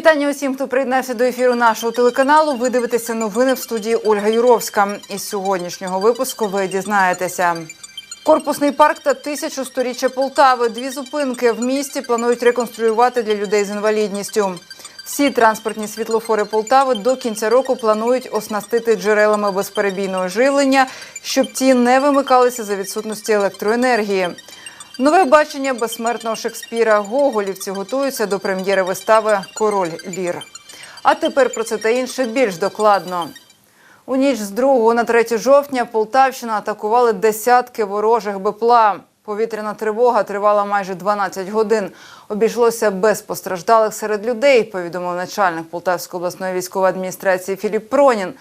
вітання усім, хто приєднався до ефіру нашого телеканалу. Ви дивитеся новини в студії Ольга Юровська. Із сьогоднішнього випуску ви дізнаєтеся. Корпусний парк та тисячу сторіччя Полтави. Дві зупинки в місті планують реконструювати для людей з інвалідністю. Всі транспортні світлофори Полтави до кінця року планують оснастити джерелами безперебійного живлення, щоб ті не вимикалися за відсутності електроенергії. Нове бачення безсмертного Шекспіра Гоголівці готуються до прем'єри вистави Король Лір. А тепер про це та інше більш докладно. У ніч з 2 на 3 жовтня Полтавщина атакували десятки ворожих БПЛА. Повітряна тривога тривала майже 12 годин. Обійшлося без постраждалих серед людей, повідомив начальник Полтавської обласної військової адміністрації Філіп Пронін.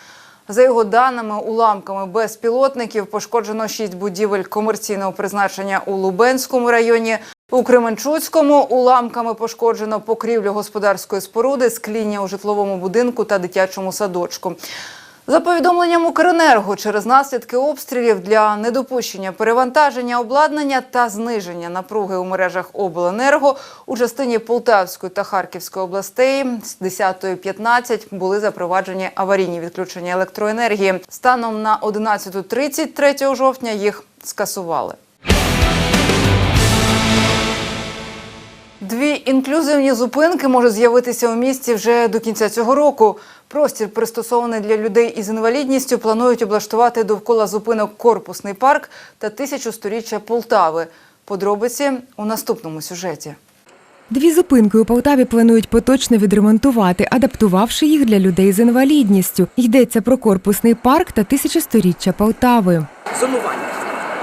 За його даними, уламками безпілотників пошкоджено шість будівель комерційного призначення у Лубенському районі. У Кременчуцькому уламками пошкоджено покрівлю господарської споруди, скління у житловому будинку та дитячому садочку. За повідомленням Укренерго, через наслідки обстрілів для недопущення перевантаження обладнання та зниження напруги у мережах обленерго у частині Полтавської та Харківської областей з 10.15 були запроваджені аварійні відключення електроенергії. Станом на 11.30 3 жовтня їх скасували. Дві інклюзивні зупинки можуть з'явитися у місті вже до кінця цього року. Простір, пристосований для людей із інвалідністю, планують облаштувати довкола зупинок Корпусний парк та тисячу сторіччя Полтави. Подробиці у наступному сюжеті. Дві зупинки у Полтаві планують поточно відремонтувати, адаптувавши їх для людей з інвалідністю. Йдеться про корпусний парк та тисячосторіччя Полтави. зонування.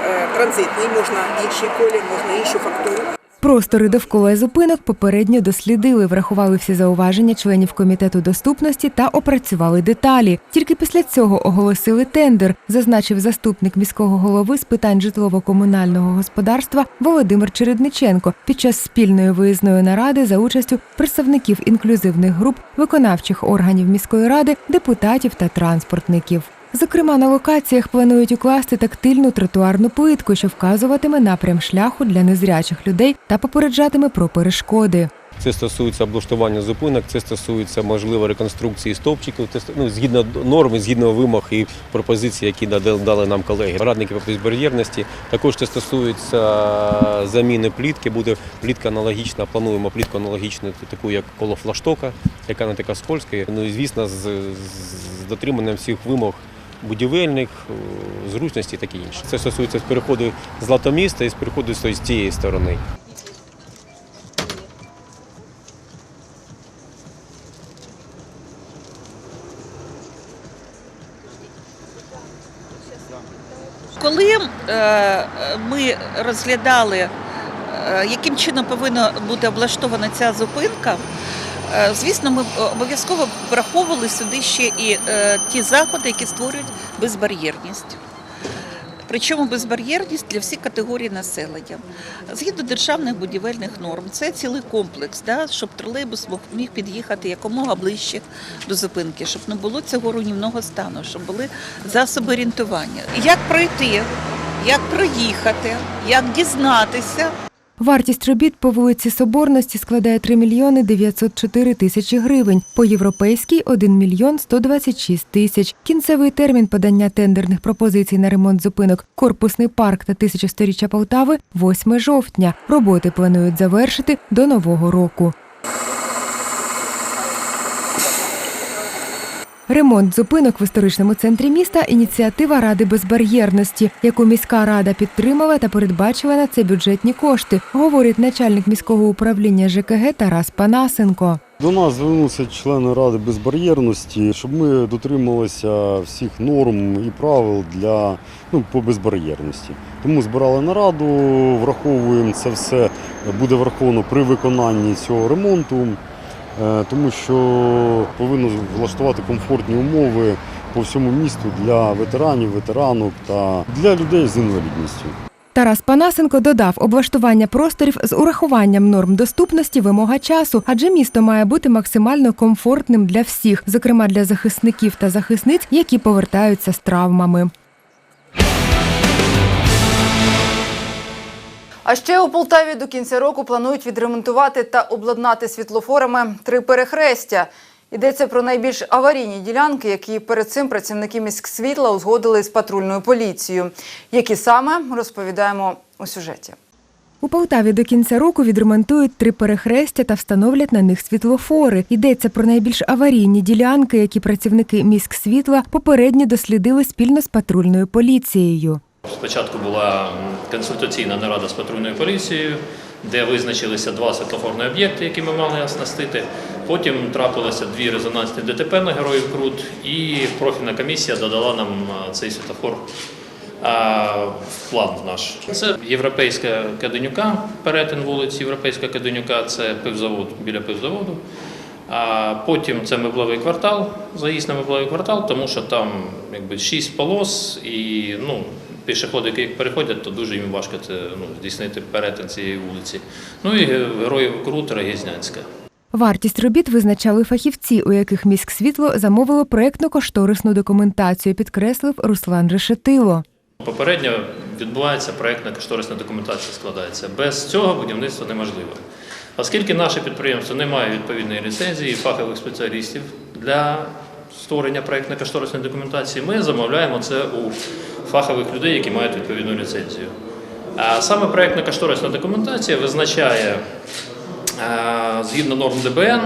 Е, Транзитний, можна інший колір, можна іншу фактуру. Простори довкола зупинок попередньо дослідили, врахували всі зауваження членів комітету доступності та опрацювали деталі. Тільки після цього оголосили тендер, зазначив заступник міського голови з питань житлово-комунального господарства Володимир Чередниченко під час спільної виїзної наради за участю представників інклюзивних груп, виконавчих органів міської ради, депутатів та транспортників. Зокрема, на локаціях планують укласти тактильну тротуарну плитку, що вказуватиме напрям шляху для незрячих людей та попереджатиме про перешкоди. Це стосується облаштування зупинок, це стосується можливо реконструкції стовпчиків, це ну, згідно норм, згідно вимог і пропозицій, які дали нам колеги. Радники по безбар'єрності. Також це стосується заміни плітки. Буде плітка аналогічна. Плануємо плітку аналогічну, таку як коло флаштока, яка не така скользька. Ну і звісно, з, з дотриманням всіх вимог. Будівельних е, зручності і таке інше. Це стосується переходу з латоміста і з переходу з тієї сторони. Коли е, ми розглядали, е, яким чином повинна бути облаштована ця зупинка, звісно, ми обов'язково враховували сюди ще і е, ті заходи, які створюють безбар'єрність. Причому безбар'єрність для всіх категорій населення. Згідно державних будівельних норм, це цілий комплекс, да, щоб тролейбус міг під'їхати якомога ближче до зупинки, щоб не було цього руйнівного стану, щоб були засоби орієнтування. Як пройти, як проїхати, як дізнатися, Вартість робіт по вулиці Соборності складає 3 мільйони 904 тисячі гривень, по європейській – 1 мільйон 126 тисяч. Кінцевий термін подання тендерних пропозицій на ремонт зупинок Корпусний парк та тисячосторіччя Полтави – 8 жовтня. Роботи планують завершити до Нового року. Ремонт зупинок в історичному центрі міста ініціатива Ради безбар'єрності, яку міська рада підтримала та передбачила на це бюджетні кошти, говорить начальник міського управління ЖКГ Тарас Панасенко. До нас звернулися члени ради безбар'єрності, щоб ми дотрималися всіх норм і правил для ну, по безбар'єрності. Тому збирали нараду, враховуємо це все, буде враховано при виконанні цього ремонту, тому що повинно влаштувати комфортні умови по всьому місту для ветеранів, ветеранок та для людей з інвалідністю. Тарас Панасенко додав, облаштування просторів з урахуванням норм доступності вимога часу, адже місто має бути максимально комфортним для всіх, зокрема для захисників та захисниць, які повертаються з травмами. А ще у Полтаві до кінця року планують відремонтувати та обладнати світлофорами три перехрестя. Йдеться про найбільш аварійні ділянки, які перед цим працівники міськсвітла узгодили з патрульною поліцією. Які саме розповідаємо у сюжеті. У Полтаві до кінця року відремонтують три перехрестя та встановлять на них світлофори. Йдеться про найбільш аварійні ділянки, які працівники міськсвітла попередньо дослідили спільно з патрульною поліцією. Спочатку була консультаційна нарада з патрульною поліцією, де визначилися два світлофорні об'єкти, які ми мали оснастити. Потім трапилося дві резонансні ДТП на героїв Крут, і профільна комісія додала нам цей світлофор в план наш. Це європейська Каденюка, перетин вулиці Європейська Каденюка, це пивзавод біля пивзаводу. А потім це меблевий квартал, заїзд на меблевий квартал, тому що там якби шість полос і ну, пішоходи, які переходять, то дуже їм важко це ну, здійснити перетин цієї вулиці. Ну і героїв Крут, Рогізнянська. Вартість робіт визначали фахівці, у яких міськсвітло замовило проєктно-кошторисну документацію, підкреслив Руслан Решетило. Попередньо відбувається проєктна кошторисна документація складається. Без цього будівництво неможливо. Оскільки наше підприємство не має відповідної ліцензії і фахових спеціалістів для створення проєктно-кошторисної документації, ми замовляємо це у фахових людей, які мають відповідну ліцензію. Саме проєктно-кошторисна документація визначає е, згідно норм ДБН,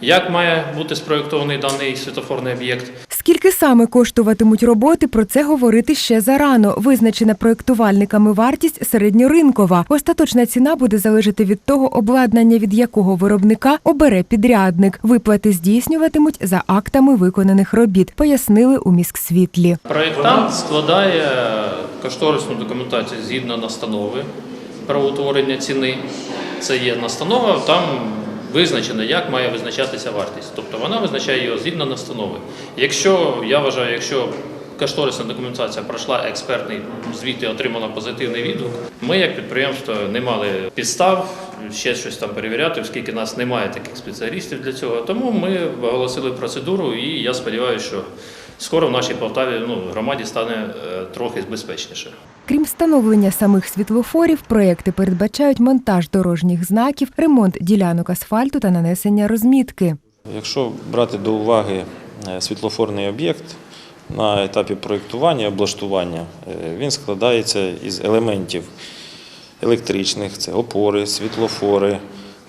як має бути спроєктований даний світофорний об'єкт, Скільки саме коштуватимуть роботи, про це говорити ще зарано. Визначена проєктувальниками вартість середньоринкова. Остаточна ціна буде залежати від того обладнання, від якого виробника обере підрядник. Виплати здійснюватимуть за актами виконаних робіт, пояснили у міськсвітлі. Проєктант складає кошторисну документацію згідно настанови про утворення ціни. Це є настанова, там визначено, як має визначатися вартість. Тобто вона визначає його згідно настанови. Якщо я вважаю, якщо кошторисна документація пройшла експертний звіт і отримала позитивний відгук, ми як підприємство не мали підстав ще щось там перевіряти, оскільки нас немає таких спеціалістів для цього. Тому ми оголосили процедуру, і я сподіваюся, що скоро в нашій Полтаві ну, громаді стане е, трохи безпечніше. Крім встановлення самих світлофорів, проекти передбачають монтаж дорожніх знаків, ремонт ділянок асфальту та нанесення розмітки. Якщо брати до уваги е, світлофорний об'єкт на етапі проєктування і облаштування, е, він складається із елементів електричних, це опори, світлофори,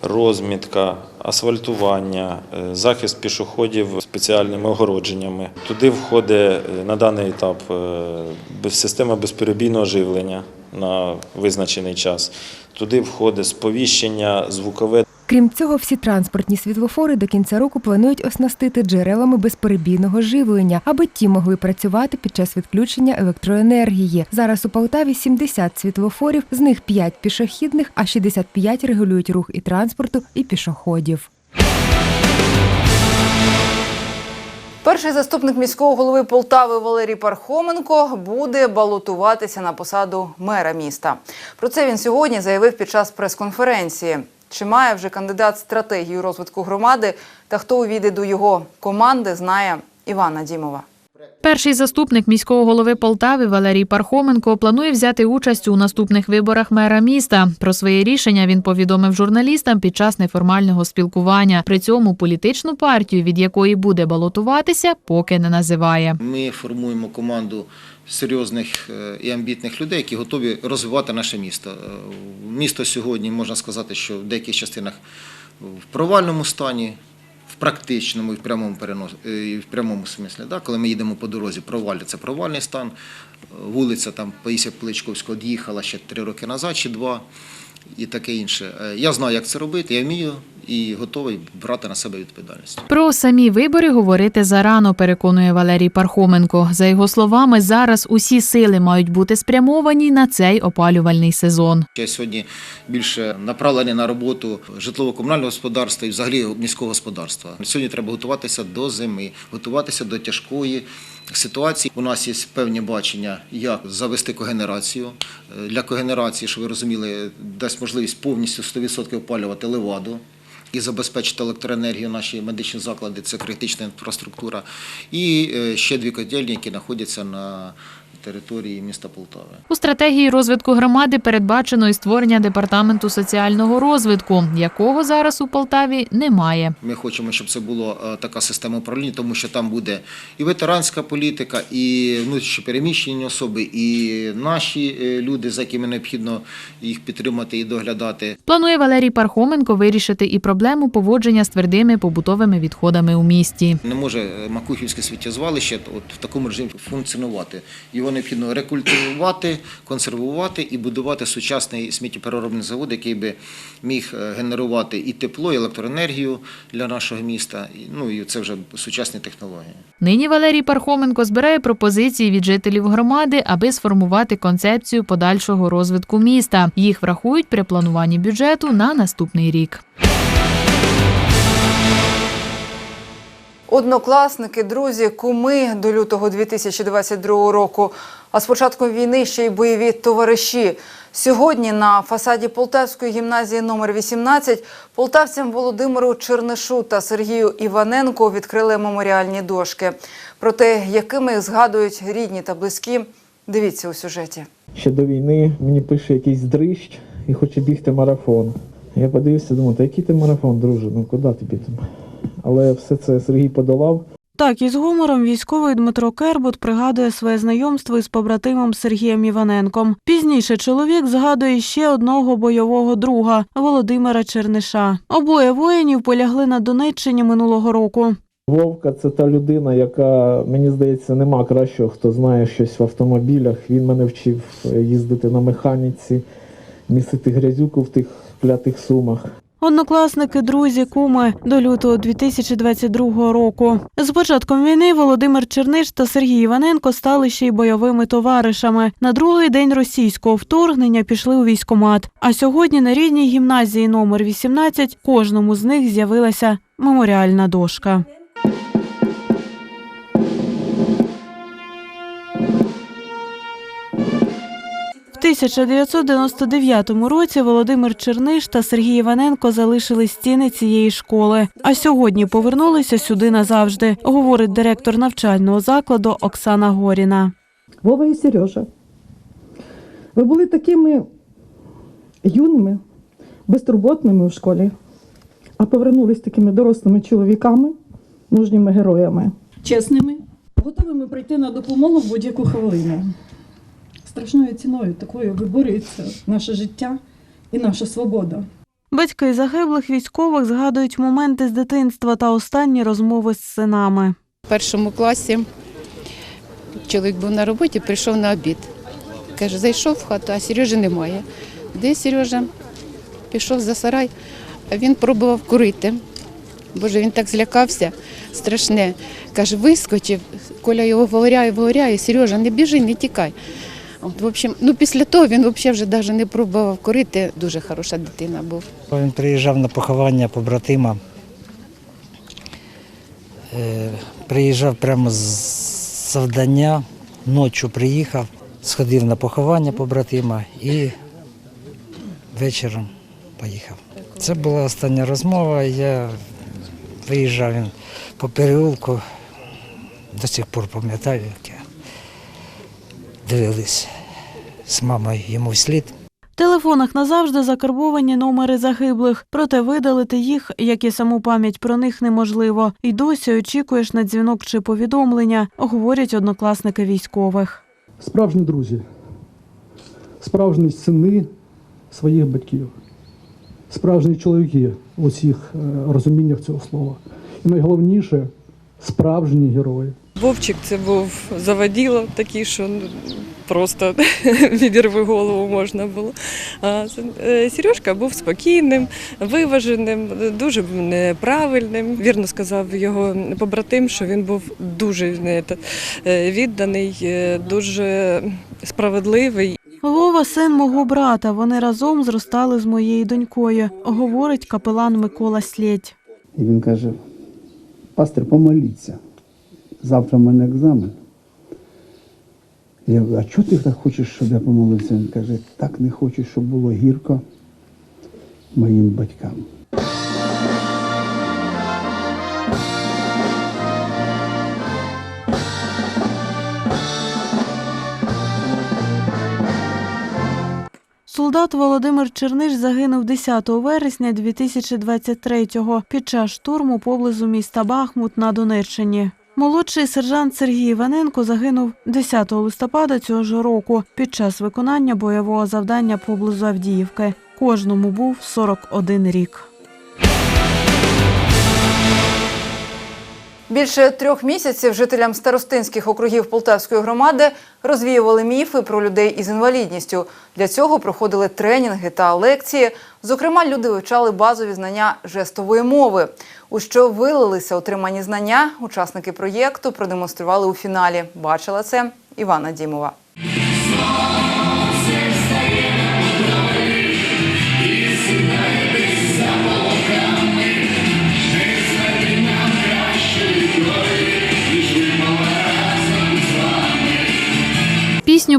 розмітка, асфальтування, е, захист пішоходів спеціальними огородженнями. Туди входить е, на даний етап е, система безперебійного живлення на визначений час. Туди входить сповіщення, звукове Крім цього, всі транспортні світлофори до кінця року планують оснастити джерелами безперебійного живлення, аби ті могли працювати під час відключення електроенергії. Зараз у Полтаві 70 світлофорів, з них 5 пішохідних, а 65 регулюють рух і транспорту, і пішоходів. Перший заступник міського голови Полтави Валерій Пархоменко буде балотуватися на посаду мера міста. Про це він сьогодні заявив під час прес-конференції. Чи має вже кандидат стратегію розвитку громади та хто увійде до його команди, знає Івана Дімова. Перший заступник міського голови Полтави Валерій Пархоменко планує взяти участь у наступних виборах мера міста. Про своє рішення він повідомив журналістам під час неформального спілкування. При цьому політичну партію, від якої буде балотуватися, поки не називає. Ми формуємо команду серйозних е, і амбітних людей, які готові розвивати наше місто. Е, Місто сьогодні можна сказати, що в деяких частинах в провальному стані. Практичному і в прямому перенос е, і в прямому смислі, да? коли ми їдемо по дорозі, провалля це провальний стан. Е, Вулиця там Паїся Пличковська од'їхала ще три роки назад чи два, і таке інше. Е, Я знаю, як це робити, я вмію і готовий брати на себе відповідальність. Про самі вибори говорити зарано, переконує Валерій Пархоменко. За його словами, зараз усі сили мають бути спрямовані на цей опалювальний сезон. Я сьогодні більше направлений на роботу житлово-комунального господарства і взагалі міського господарства. Сьогодні треба готуватися до зими, готуватися до тяжкої ситуації. У нас є певні бачення, як завести когенерацію. Е, Для когенерації, щоб ви розуміли, дасть можливість повністю 100% опалювати леваду. І забезпечити електроенергію наші медичні заклади, це критична інфраструктура. І е, ще дві котельні, які знаходяться на території міста Полтави. У стратегії розвитку громади передбачено і створення департаменту соціального розвитку, якого зараз у Полтаві немає. Ми хочемо, щоб це була е, така система управління, тому що там буде і ветеранська політика, і внутрішньопереміщені особи, і наші е, люди, за якими необхідно їх підтримати і доглядати. Планує Валерій Пархоменко вирішити і проблему поводження з твердими побутовими відходами у місті. Не може е, Макухівське сміттєзвалище от в такому режимі функціонувати. Його необхідно рекультивувати, консервувати і будувати сучасний сміттєпереробний завод, який би міг е, генерувати і тепло, і електроенергію для нашого міста. Ну і це вже сучасні технології. Нині Валерій Пархоменко збирає пропозиції від жителів громади, аби сформувати концепцію подальшого розвитку міста. Їх врахують при плануванні бюджету на наступний рік. Однокласники, друзі, куми до лютого 2022 року. А з початком війни ще й бойові товариші. Сьогодні на фасаді Полтавської гімназії номер 18 полтавцям Володимиру Чернишу та Сергію Іваненку відкрили меморіальні дошки. Про те, якими їх згадують рідні та близькі, дивіться у сюжеті. ще до війни мені пише якийсь дрищ і хоче бігти марафон. Я подивився, думаю, та який ти марафон, друже, ну куди тобі там? Але все це Сергій подолав. Так, із гумором військовий Дмитро Кербут пригадує своє знайомство із побратимом Сергієм Іваненком. Пізніше чоловік згадує ще одного бойового друга Володимира Черниша. Обоє воїнів полягли на Донеччині минулого року. Вовка це та людина, яка, мені здається, нема кращого, хто знає щось в автомобілях. Він мене вчив їздити на механіці, місити грязюку в тих клятих сумах. Однокласники, друзі, куми до лютого 2022 року. З початком війни Володимир Черниш та Сергій Іваненко стали ще й бойовими товаришами. На другий день російського вторгнення пішли у військкомат. А сьогодні на рідній гімназії номер 18 кожному з них з'явилася меморіальна дошка. 1999 році Володимир Черниш та Сергій Іваненко залишили стіни цієї школи, а сьогодні повернулися сюди назавжди, говорить директор навчального закладу Оксана Горіна. Вова і Сережа. Ви були такими юними, безтурботними в школі, а повернулись такими дорослими чоловіками, мужніми героями. Чесними, готовими прийти на допомогу в будь-яку хвилину. Страшною ціною такою виборюється наше життя і наша свобода. Батьки загиблих військових згадують моменти з дитинства та останні розмови з синами. В першому класі чоловік був на роботі, прийшов на обід. Каже, зайшов в хату, а Сережі немає. Де Сережа? Пішов за сарай, а він пробував курити. Боже, він так злякався, страшне. Каже, вискочив, Коля його вигоряє, вигоряє, Сережа, не біжи, не тікай. В общем, ну, після того він взагалі вже навіть не пробував курити. Дуже хороша дитина був. Він приїжджав на поховання побратима. Е, Приїжджав прямо з завдання, ночі приїхав, сходив на поховання побратима і вечором поїхав. Це була остання розмова. Я виїжджав по переулку, до сих пор пам'ятаю, як я дивились з мамою йому вслід. В телефонах назавжди закарбовані номери загиблих, проте видалити їх, як і саму пам'ять про них, неможливо. І досі очікуєш на дзвінок чи повідомлення, говорять однокласники військових. Справжні друзі, справжні сини своїх батьків, справжні чоловіки у всіх е, розуміннях цього слова. І найголовніше справжні герої. Вовчик це був заводіло такий, що ну, просто відірви голову можна було. А е, Сережка був спокійним, виваженим, дуже неправильним. Вірно сказав його побратим, що він був дуже не, е, відданий, е, дуже справедливий. Вова син мого брата. Вони разом зростали з моєю донькою, говорить капелан Микола Слєдь. І він каже: пастир, помоліться завтра в мене екзамен. Я говорю, а чого ти так хочеш, щоб я помолився? Він каже, так не хочу, щоб було гірко моїм батькам. Солдат Володимир Черниш загинув 10 вересня 2023-го під час штурму поблизу міста Бахмут на Донеччині. Молодший сержант Сергій Іваненко загинув 10 листопада цього ж року під час виконання бойового завдання поблизу Авдіївки. Кожному був 41 рік. Більше трьох місяців жителям старостинських округів Полтавської громади розвіювали міфи про людей із інвалідністю. Для цього проходили тренінги та лекції. Зокрема, люди вивчали базові знання жестової мови. У що вилилися отримані знання, учасники проєкту продемонстрували у фіналі. Бачила це Івана Дімова.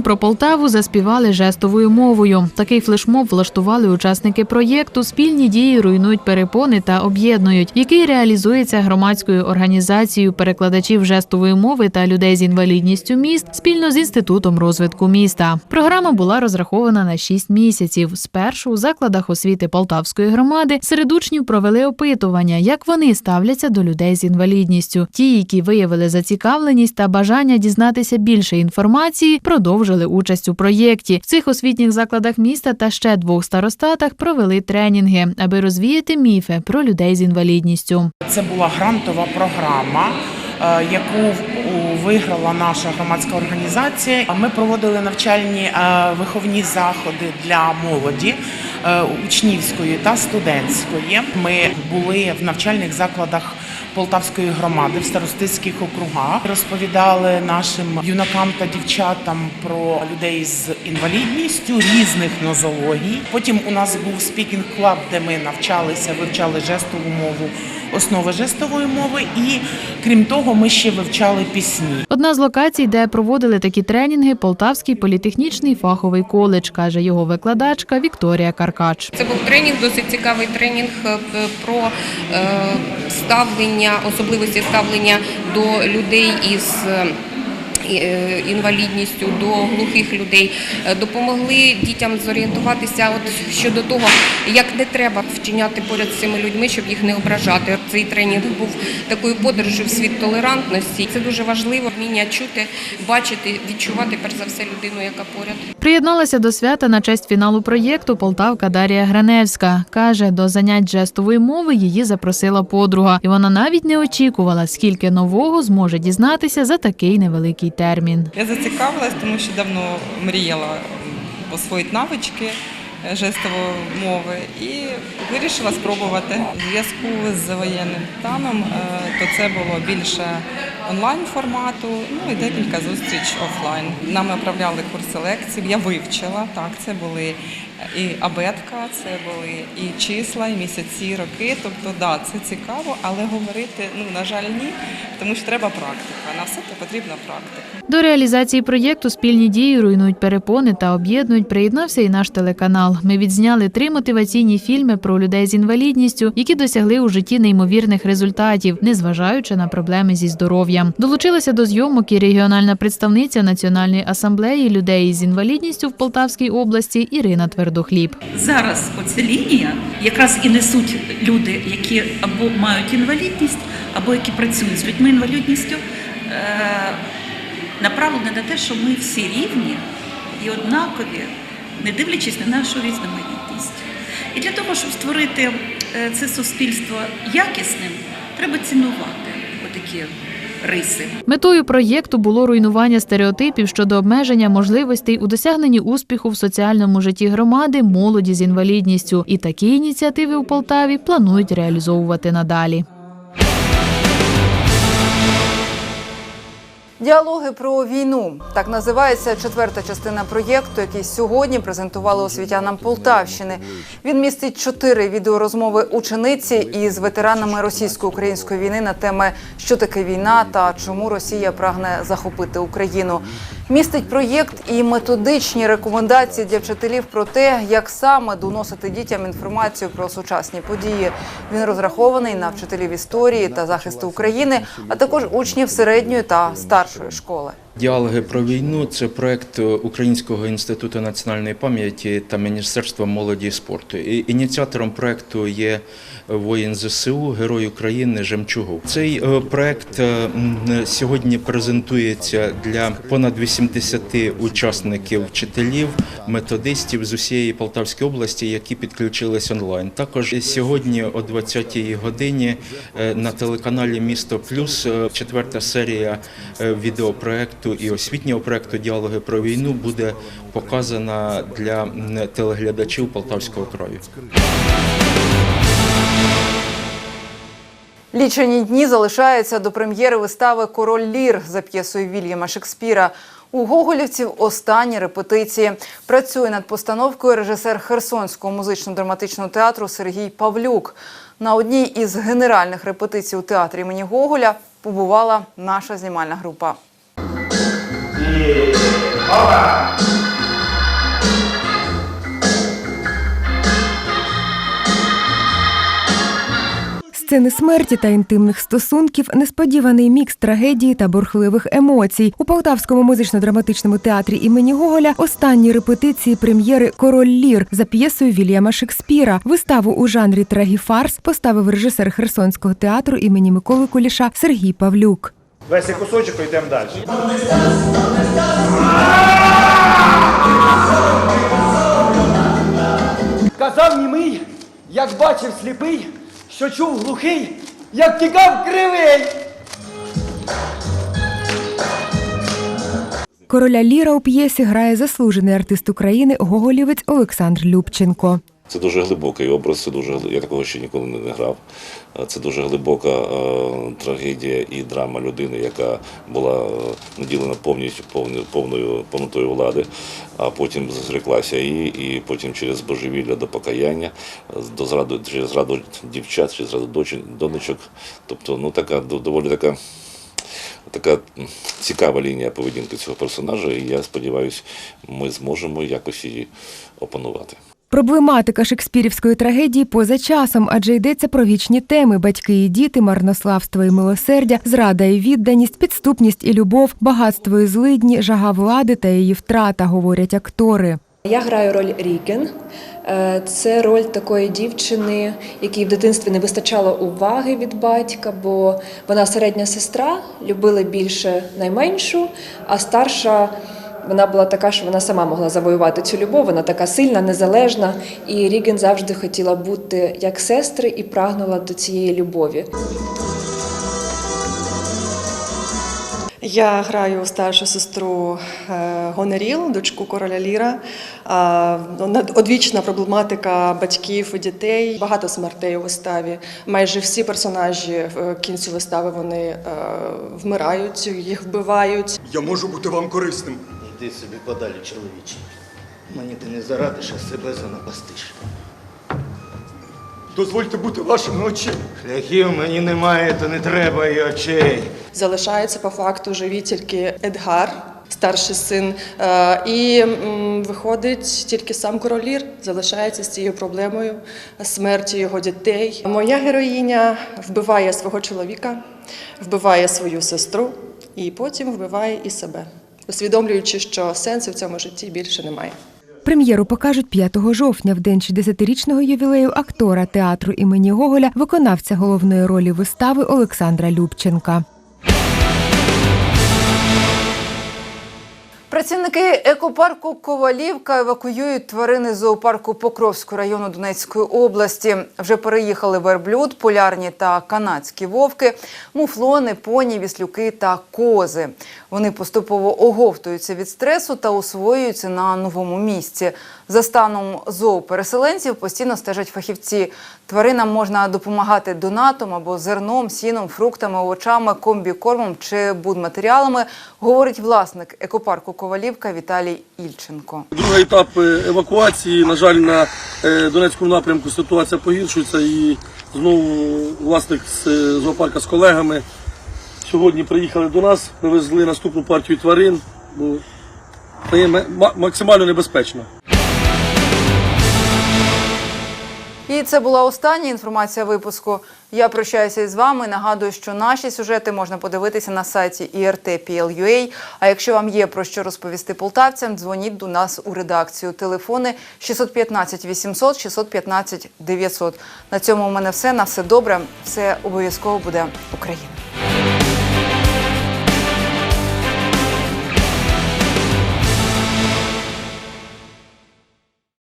Про Полтаву заспівали жестовою мовою. Такий флешмоб влаштували учасники проєкту Спільні дії руйнують перепони та об'єднують, який реалізується громадською організацією перекладачів жестової мови та людей з інвалідністю міст спільно з інститутом розвитку міста. Програма була розрахована на 6 місяців. Спершу у закладах освіти Полтавської громади серед учнів провели опитування, як вони ставляться до людей з інвалідністю. Ті, які виявили зацікавленість та бажання дізнатися більше інформації, продовжили участь у проєкті. В цих освітніх закладах міста та ще двох старостатах провели тренінги, аби розвіяти міфи про людей з інвалідністю. Це була грантова програма, е, яку виграла наша громадська організація. Ми проводили навчальні е, виховні заходи для молоді е, учнівської та студентської. Ми були в навчальних закладах Полтавської громади в старостинських округах. Розповідали нашим юнакам та дівчатам про людей з інвалідністю різних нозологій. Потім у нас був спікінг клаб, де ми навчалися, вивчали жестову мову, основи жестової мови, і крім того, ми ще вивчали пісні. Одна з локацій, де проводили такі тренінги, Полтавський політехнічний фаховий коледж, каже його викладачка Вікторія Каркач. Це був тренінг, досить цікавий тренінг е, про е, ставлення, особливості ставлення до людей із. Е, Інвалідністю до глухих людей Е, допомогли дітям зорієнтуватися от щодо того, як не треба вчиняти поряд з цими людьми, щоб їх не ображати. Цей тренінг був такою подорожю в світ толерантності. Це дуже важливо вміння чути, бачити, відчувати перш за все людину, яка поряд. Приєдналася до свята на честь фіналу проєкту Полтавка Дарія Граневська. Каже, до занять жестової мови її запросила подруга, і вона навіть не очікувала, скільки нового зможе дізнатися за такий невеликий термін. Я зацікавилась, тому що давно мріяла освоїти навички е, жестової мови і вирішила спробувати. У зв'язку з воєнним станом е, то це було більше онлайн формату, ну і декілька зустріч офлайн. Нам направляли курси лекцій. Я вивчила так. Це були і абетка, це були і числа, і місяці, і роки. Тобто, да, це цікаво, але говорити ну на жаль, ні, тому що треба практика. На все це потрібна практика. До реалізації проєкту спільні дії руйнують перепони та об'єднують. Приєднався і наш телеканал. Ми відзняли три мотиваційні фільми про людей з інвалідністю, які досягли у житті неймовірних результатів, незважаючи на проблеми зі здоров'ям. Долучилася до зйомок і регіональна представниця Національної асамблеї людей з інвалідністю в Полтавській області Ірина Твердохліб. Зараз оця лінія якраз і несуть люди, які або мають інвалідність, або які працюють з людьми інвалідністю, е, направлена на те, що ми всі рівні і однакові, не дивлячись на нашу різноманітність. І для того, щоб створити е, це суспільство якісним, треба цінувати отакі риси. Метою проєкту було руйнування стереотипів щодо обмеження можливостей у досягненні успіху в соціальному житті громади молоді з інвалідністю. І такі ініціативи у Полтаві планують реалізовувати надалі. Діалоги про війну так називається четверта частина проєкту, який сьогодні презентували освітянам Полтавщини. Він містить чотири відеорозмови учениці із ветеранами російсько-української війни на теми, що таке війна та чому Росія прагне захопити Україну. Містить проєкт і методичні рекомендації для вчителів про те, як саме доносити дітям інформацію про сучасні події. Він розрахований на вчителів історії та захисту України, а також учнів середньої та старшої школи. Діалоги про війну це проект Українського інституту національної пам'яті та Міністерства молоді і спорту. Ініціатором проекту є воїн ЗСУ, герой України Жемчугов. Цей е, проект е, сьогодні презентується для понад 80 учасників, вчителів, методистів з усієї Полтавської області, які підключились онлайн. Також сьогодні о 20-й годині е, на телеканалі Місто Плюс е, четверта серія е, відеопроекту і освітнього проекту Діалоги про війну буде показана для телеглядачів Полтавського краю. Лічені дні залишаються до прем'єри вистави Король Лір за п'єсою Вільяма Шекспіра. У Гоголівців останні репетиції. Працює над постановкою режисер Херсонського музично-драматичного театру Сергій Павлюк. На одній із генеральних репетицій у театрі імені Гоголя побувала наша знімальна група. Сцени смерті та інтимних стосунків, несподіваний мікс трагедії та бурхливих емоцій. У Полтавському музично-драматичному театрі імені Гоголя останні репетиції прем'єри Король Лір за п'єсою Вільяма Шекспіра. Виставу у жанрі трагіфарс поставив режисер Херсонського театру імені Миколи Куліша Сергій Павлюк. Весь кусочок йдемо далі. Казав німий, як бачив сліпий, що чув глухий, як тікав кривий. Короля Ліра у п'єсі грає заслужений артист України Гоголівець Олександр Любченко. Це дуже глибокий образ, це дуже я такого ще ніколи не грав. Це дуже глибока е, трагедія і драма людини, яка була е, наділена повністю повною повнотою влади, а потім зреклася її, і потім через божевілля до покаяння, до зраду через зраду дівчат, через зраду донечок. Тобто, ну така доволі така. Така цікава лінія поведінки цього персонажа, і я сподіваюся, ми зможемо якось її опанувати. Проблематика шекспірівської трагедії поза часом, адже йдеться про вічні теми: батьки і діти, марнославство і милосердя, зрада і відданість, підступність і любов, багатство і злидні, жага влади та її втрата, говорять актори. Я граю роль Рікен. Е, Це роль такої дівчини, якій в дитинстві не вистачало уваги від батька, бо вона середня сестра, любила більше найменшу, а старша. Вона була така, що вона сама могла завоювати цю любов. Вона така сильна, незалежна. І Ріген завжди хотіла бути як сестри і прагнула до цієї любові. Я граю старшу сестру е, Гоноріл, дочку короля Ліра. Ну, Одвічна проблематика батьків і дітей. Багато смертей у виставі. Майже всі персонажі в кінці вистави вони е, вмирають, їх вбивають. Я можу бути вам корисним. Йди собі подалі, чоловіче. Мені ти не зарадиш, а себе занапастиш. Дозвольте бути вашими очима. Шляхів мені немає, то не треба і очей. Залишається по факту живі тільки Едгар, старший син. Е, І виходить тільки сам король Лір залишається з цією проблемою смерті його дітей. Моя героїня вбиває свого чоловіка, вбиває свою сестру і потім вбиває і себе, усвідомлюючи, що сенсу в цьому житті більше немає. Прем'єру покажуть 5 жовтня, в день 60-річного ювілею актора театру імені Гоголя, виконавця головної ролі вистави Олександра Любченка. Працівники екопарку Ковалівка евакуюють тварини з зоопарку Покровського району Донецької області. Вже переїхали верблюд, полярні та канадські вовки, муфлони, поні, віслюки та кози. Вони поступово оговтуються від стресу та освоюються на новому місці. За станом зоопереселенців постійно стежать фахівці. Тваринам можна допомагати донатом або зерном, сіном, фруктами, овочами, комбікормом чи будматеріалами, говорить власник екопарку Ковалівка Віталій Ільченко. Другий етап е, евакуації. На жаль, на е, Донецькому напрямку ситуація погіршується і знову власник з е, зоопарка з колегами сьогодні приїхали до нас, привезли наступну партію тварин, бо ма- максимально небезпечно. І це була остання інформація випуску. Я прощаюся із вами. Нагадую, що наші сюжети можна подивитися на сайті IRT.PL.UA. А якщо вам є про що розповісти полтавцям, дзвоніть до нас у редакцію. Телефони 615 800 615 900. На цьому у мене все. На все добре. Все обов'язково буде Україна.